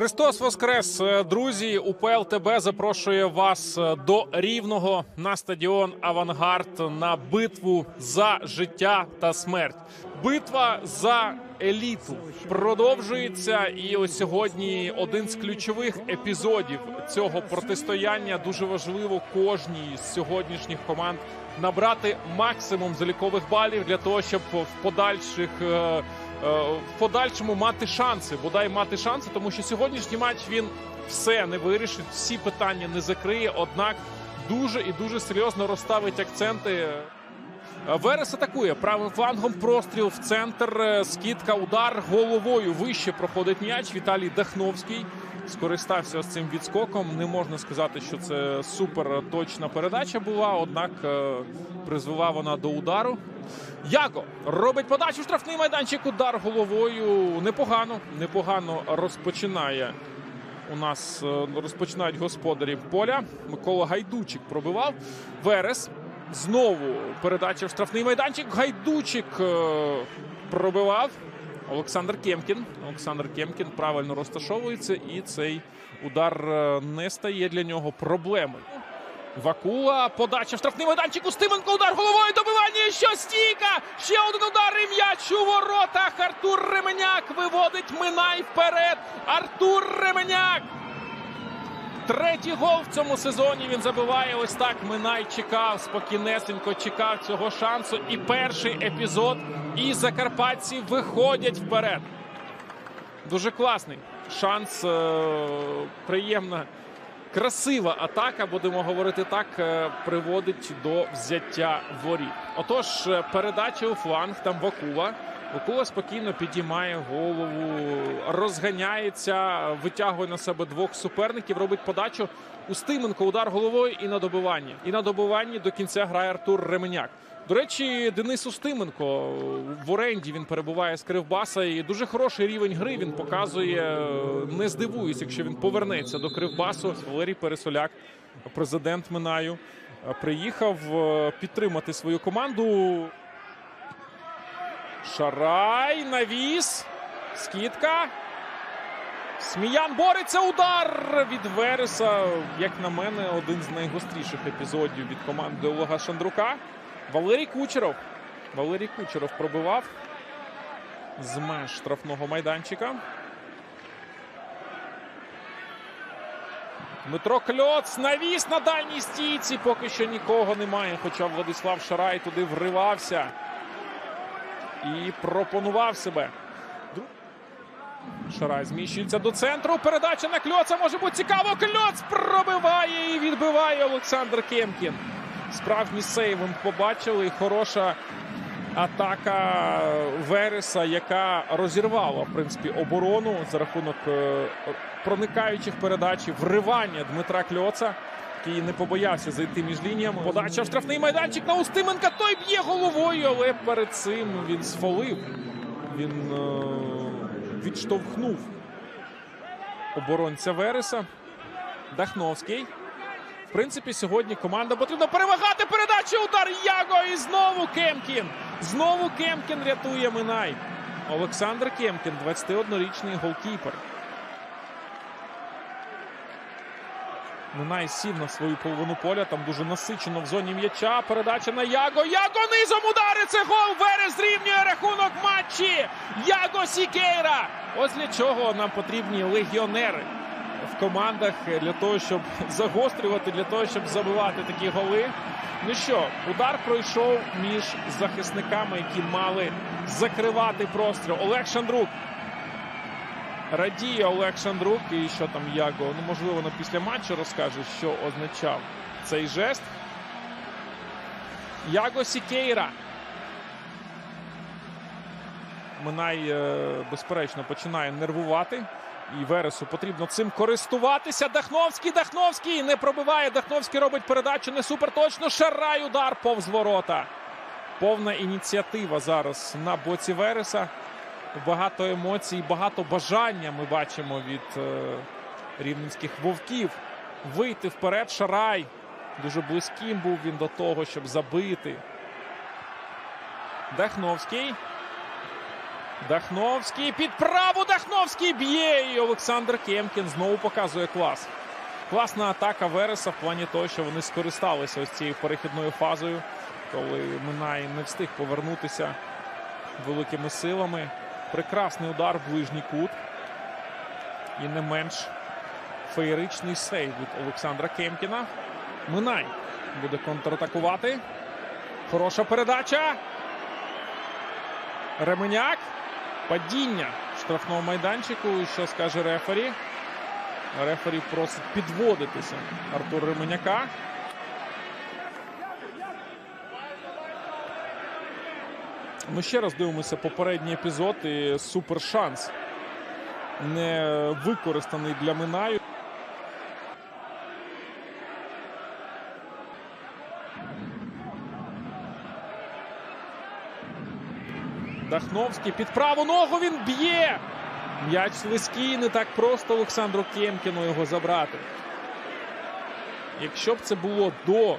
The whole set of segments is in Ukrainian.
Христос Воскрес, Е, друзі! УПЛ ТБ запрошує вас е, до рівного на стадіон Авангард на битву за життя та смерть. Битва за еліту продовжується. І ось сьогодні один з ключових епізодів цього протистояння дуже важливо кожній з сьогоднішніх команд набрати максимум залікових балів для того, щоб в подальших. Е, е, В подальшому мати шанси, бодай мати шанси, тому що сьогоднішній матч він все не вирішить, всі питання не закриє. Однак дуже і дуже серйозно розставить акценти. Верес атакує правим флангом. Простріл в центр. е, Скидка, удар головою. Вище проходить м'яч. Віталій Дахновський скористався з цим відскоком. Не можна сказати, що це супер точна передача була. Однак е, призвела вона до удару. Яко робить подачу штрафний майданчик. Удар головою. Непогано, непогано розпочинає. У нас е, розпочинають господарі поля. Микола Гайдучик пробивав. Верес. Знову передача в штрафний майданчик. Гайдучик е, пробивав. Олександр Кемкін. Олександр Кемкін правильно розташовується, і цей удар е, не стає для нього проблемою. Вакула, подача в штрафний майданчик. Устименко, удар головою, добивання, що стійка! Ще один удар і м'яч у воротах. Артур Ременяк виводить Минай вперед. Артур Ременяк! Третій гол в цьому сезоні він забиває. Ось так Минай чекав, спокійнесенько чекав цього шансу. І перший епізод. І закарпатці виходять вперед. Дуже класний шанс. е, приємна, красива атака, будемо говорити так, е, приводить до взяття воріт. Отож, е, передача у фланг, там Вакула. Вакула спокійно підіймає голову, розганяється, витягує на себе двох суперників, робить подачу. Устименко удар головою і на добиванні. І на добиванні до кінця грає Артур Ременяк. До речі, Денис Устименко в оренді він перебуває з Кривбаса і дуже хороший рівень гри він показує. Не здивуюсь, якщо він повернеться до Кривбасу. Валерій Пересоляк, президент Минаю, приїхав е, підтримати свою команду. Шарай, навіс, скидка. Сміян бореться. Удар від Вереса. Як на мене, один з найгостріших епізодів від команди Олега Шандрука. Валерій Кучеров. Валерій Кучеров пробивав з меж штрафного майданчика. Дмитро Кльоц навіс на дальній стійці. Поки що нікого немає. Хоча Владислав Шарай туди вривався і пропонував себе. Шарай зміщується до центру. Передача на Кльоца може бути цікаво. Кльоц пробиває і відбиває Олександр Кемкін. Справжній сейв ми побачили. Хороша атака Вереса, яка розірвала в принципі оборону за рахунок е, проникаючих передач, вривання Дмитра Кльоца. Який не побоявся зайти між лініями. Подача в штрафний майданчик на Устименка. Той б'є головою, але перед цим він сфолив. Він е, відштовхнув оборонця Вереса. Дахновський. В принципі, сьогодні команда потрібно перемагати. Передача удар Яго. І знову Кемкін. Знову Кемкін рятує Минай. Олександр Кемкін, 21-річний голкіпер. Минай сів на свою половину поля. Там дуже насичено в зоні м'яча. Передача на Яго. Яго низом удари. Це гол. Верес зрівнює рахунок матчі. Яго Сікейра. Ось для чого нам потрібні легіонери в командах для того, щоб загострювати, для того, щоб забивати такі голи. Ну що, удар пройшов між захисниками, які мали закривати простріл. Олег Шандрук. Радіє Олег Шандрук. І що там Яго? Ну, можливо, на після матчу розкаже, що означав цей жест. Яго Сікейра. Минай, е, безперечно, починає нервувати. І Вересу потрібно цим користуватися. Дахновський, Дахновський не пробиває. Дахновський робить передачу не суперточно. Шарай удар повз ворота. Повна ініціатива зараз на боці Вереса. Багато емоцій, багато бажання ми бачимо від е, рівненських вовків. Вийти вперед. Шарай. Дуже близьким був він до того, щоб забити. Дахновський. Дахновський під праву Дахновський б'є. І Олександр Кемкін знову показує клас. Класна атака Вереса в плані того, що вони скористалися ось цією перехідною фазою, коли Минай не встиг повернутися великими силами. Прекрасний удар в ближній кут. І не менш феєричний сейв від Олександра Кемкіна. Минай буде контратакувати. Хороша передача. Ременяк. Падіння штрафного майданчику. Що скаже Рефері? Рефері просить підводитися Артур Ременяка. Ми ще раз дивимося попередній епізод і супер шанс не використаний для Минаю. Дахновський під праву ногу він б'є. М'яч слизький, не так просто Олександру Кемкіну його забрати. Якщо б це було до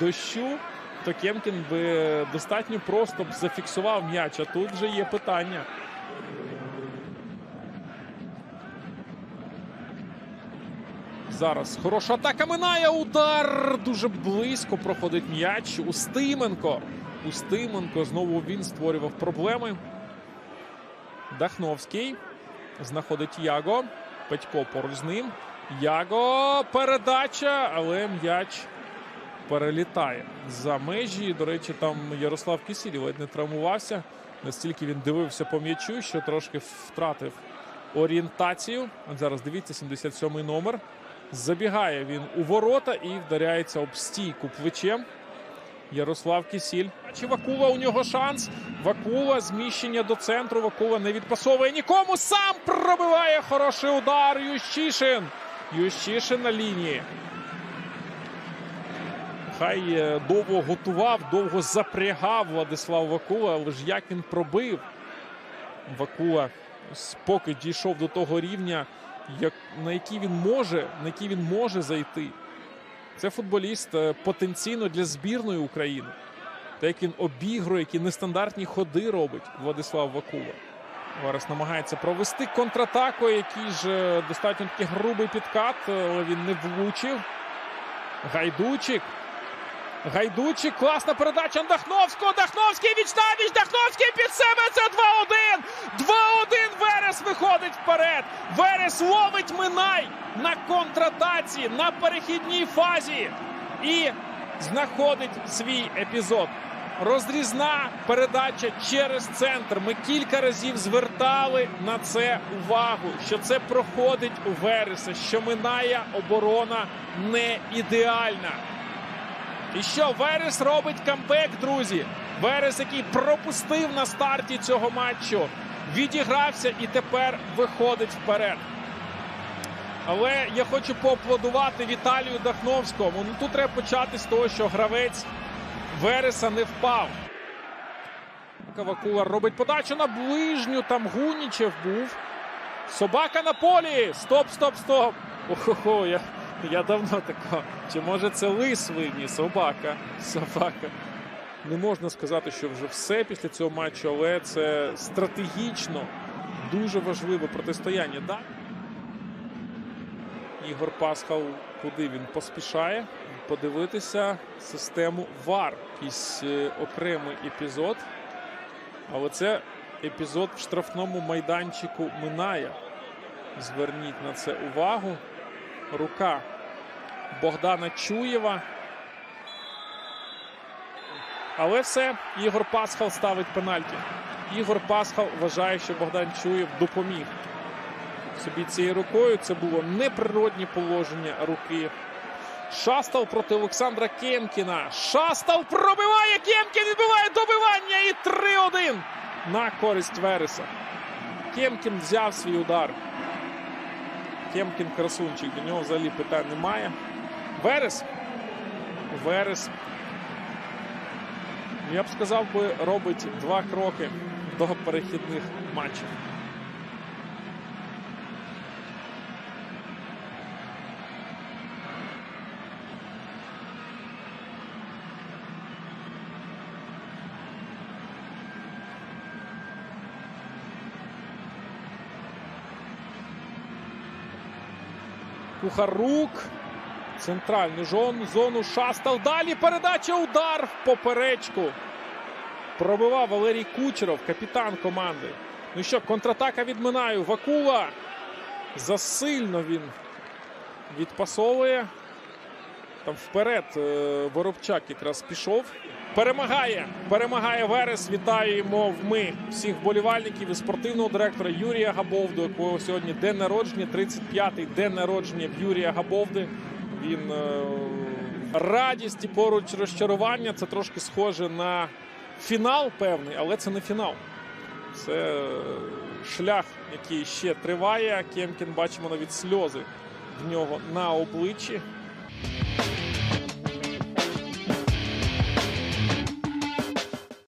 дощу, то Кемкін би достатньо просто б зафіксував м'яч. А тут вже є питання. Зараз хороша атака минає. Удар дуже близько проходить м'яч. Устименко. Устименко знову він створював проблеми. Дахновський знаходить Яго. Петько поруч з ним. Яго передача, але м'яч перелітає за межі. До речі, там Ярослав Кисіль ледь не травмувався. Настільки він дивився по м'ячу, що трошки втратив орієнтацію. От зараз дивіться, 77-й номер. Забігає він у ворота і вдаряється об стійку плечем. Ярослав Кисіль. Чи Вакула у нього шанс? Вакула зміщення до центру. Вакула не відпасовує нікому. Сам пробиває хороший удар. Ющишин. Ющишин на лінії. Хай е, довго готував, довго запрягав Владислав Вакула, але ж як він пробив. Вакула поки дійшов до того рівня, як, на який він може, на який він може зайти. Це футболіст е, потенційно для збірної України. Та як він обігрує, які нестандартні ходи робить Владислав Вакула. Зараз намагається провести контратаку, який ж е, достатньо такий грубий підкат, але він не влучив. Гайдучик. Гайдучик. Класна передача Дахновського. Дахновський віч Дахновський під себе. Це 2-1. 2-1. Верес виходить вперед. Верес ловить Минай на контратаці на перехідній фазі. І знаходить свій епізод. Розрізна передача через центр. Ми кілька разів звертали на це увагу, що це проходить у Вереса, що минає оборона не ідеальна. І що Верес робить камбек, друзі? Верес, який пропустив на старті цього матчу, відігрався і тепер виходить вперед. Але я хочу поаплодувати Віталію Дахновському. Ну тут треба почати з того, що гравець Вереса не впав. Кавакула робить подачу на ближню. Там Гунічев був. Собака на полі. Стоп, стоп, стоп. Охо-хо, я, я давно такого. Чи може це лис винні? Собака. Собака. Не можна сказати, що вже все після цього матчу, але це стратегічно дуже важливе протистояння. Да? Ігор Пасхал, куди він поспішає подивитися систему ВАР. Якийсь е, окремий епізод. Але це епізод в штрафному майданчику минає. Зверніть на це увагу. Рука Богдана Чуєва. Але все, Ігор Пасхал ставить пенальті. Ігор Пасхал вважає, що Богдан Чуєв допоміг собі цією рукою. Це було неприродні положення руки. Шастал проти Олександра Кемкіна. Шастал пробиває Кемкін. Відбиває добивання. І 3-1 на користь Вереса. Кемкін взяв свій удар. Кемкін красунчик. До нього взагалі питань немає. Верес. Верес. Я б сказав би, робить два кроки до перехідних матчів. Кухарук. Центральну жон, зону Шастав. Далі передача удар в поперечку. Пробивав Валерій Кучеров, капітан команди. Ну що, контратака від Минаю. Вакула. Засильно він відпасовує. Там вперед е, Воробчак якраз пішов. Перемагає. Перемагає Верес. Вітаємо ми всіх вболівальників і спортивного директора Юрія Габовду, якого сьогодні день народження, 35-й день народження Юрія Габовди. Він е, радість і поруч розчарування. Це трошки схоже на фінал певний, але це не фінал. Це е, шлях, який ще триває. Кемкін бачимо навіть сльози в нього на обличчі.